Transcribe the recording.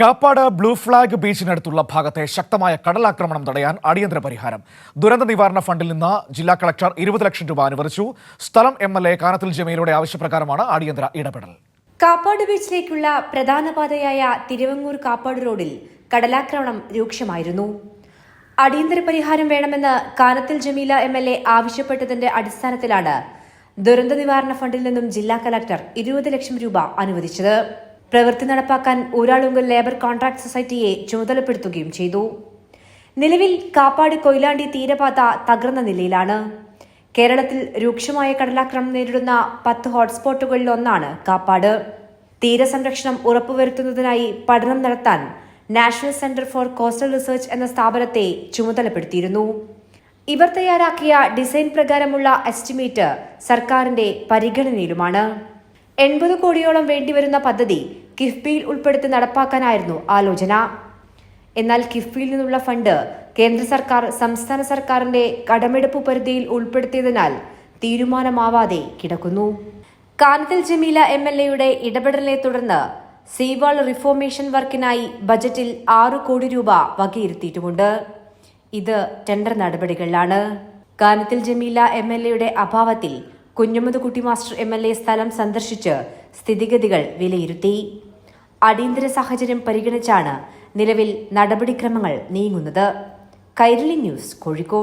Kappad blue flag ബീച്ചിനടുത്തുള്ള ഭാഗത്തെ ശക്തമായ കടലാക്രമണം തടയാൻ അടിയന്തര പരിഹാരം. ദുരന്ത നിവാരണ ഫണ്ടിൽ നിന്ന് ജില്ലാ കളക്ടർ ഇരുപത് ലക്ഷം രൂപ അനുവദിച്ചു. സ്ഥലം എം എൽ എ കാനത്തിൽ ജമീലയുടെ ആവശ്യപ്രകാരമാണ് അടിയന്തര ഇടപെടൽ. കാപ്പാട് ബീച്ചിലേക്കുള്ള പ്രധാന പാതയായ തിരുവങ്ങൂർ കാപ്പാട് റോഡിൽ കടലാക്രമണം രൂക്ഷമായിരുന്നു. അടിയന്തര പരിഹാരം വേണമെന്ന് Kanathil Jameela M L A ആവശ്യപ്പെട്ടതിന്റെ അടിസ്ഥാനത്തിലാണ് ദുരന്ത നിവാരണ ഫണ്ടിൽ നിന്നും ജില്ലാ കളക്ടർ ഇരുപത് ലക്ഷം രൂപ അനുവദിച്ചത്. പ്രവൃത്തി നടപ്പാക്കാൻ ഊരാളുങ്കൽ ലേബർ കോൺട്രാക്ട് സൊസൈറ്റിയെ ചുമതലപ്പെടുത്തുകയും ചെയ്തു. നിലവിൽ കാപ്പാട് കൊയിലാണ്ടി തീരപാത തകർന്ന നിലയിലാണ്. കേരളത്തിൽ രൂക്ഷമായ കടലാക്രമണം നേരിടുന്ന പത്ത് ഹോട്ട്സ്പോട്ടുകളിൽ ഒന്നാണ് കാപ്പാട്. തീരസംരക്ഷണം ഉറപ്പുവരുത്തുന്നതിനായി പഠനം നടത്താൻ national centre for coastal research എന്ന സ്ഥാപനത്തെ ചുമതലപ്പെടുത്തിയിരുന്നു. ഇവർ തയ്യാറാക്കിയ ഡിസൈൻ പ്രകാരമുള്ള എസ്റ്റിമേറ്റ് സർക്കാരിന്റെ പരിഗണനയിലുമാണ്. എൺപത് കോടിയോളം വേണ്ടിവരുന്ന പദ്ധതി കിഫ്ബിയിൽ ഉൾപ്പെടുത്തി നടപ്പാക്കാനായിരുന്നു ആലോചന. എന്നാൽ കിഫ്ബിയിൽ നിന്നുള്ള ഫണ്ട് കേന്ദ്ര സർക്കാർ സംസ്ഥാന സർക്കാരിന്റെ കടമെടുപ്പ് പരിധിയിൽ ഉൾപ്പെടുത്തിയതിനാൽ തീരുമാനമാവാതെ കിടക്കുന്നു. കാനത്തിൽ ജമീല എം എൽ എയുടെ ഇടപെടലിനെ തുടർന്ന് സീവാൾ റിഫോർമേഷൻ വർക്കിനായി ബജറ്റിൽ ആറു കോടി രൂപ വകയിരുത്തിയിട്ടുമുണ്ട്. ഇത് ടെൻഡർ നടപടികളിലാണ്. കാനത്തിൽ ജമീല എം എൽ എയുടെ അഭാവത്തിൽ കുഞ്ഞമ്മദ് കുട്ടി മാസ്റ്റർ എം എൽ എ സ്ഥലം സന്ദർശിച്ച് സ്ഥിതിഗതികൾ വിലയിരുത്തി. അടിയന്തര സാഹചര്യം പരിഗണിച്ചാണ് നിലവിൽ നടപടിക്രമങ്ങൾ നീങ്ങുന്നത്. കൈരളി ന്യൂസ് കോഴിക്കോട്.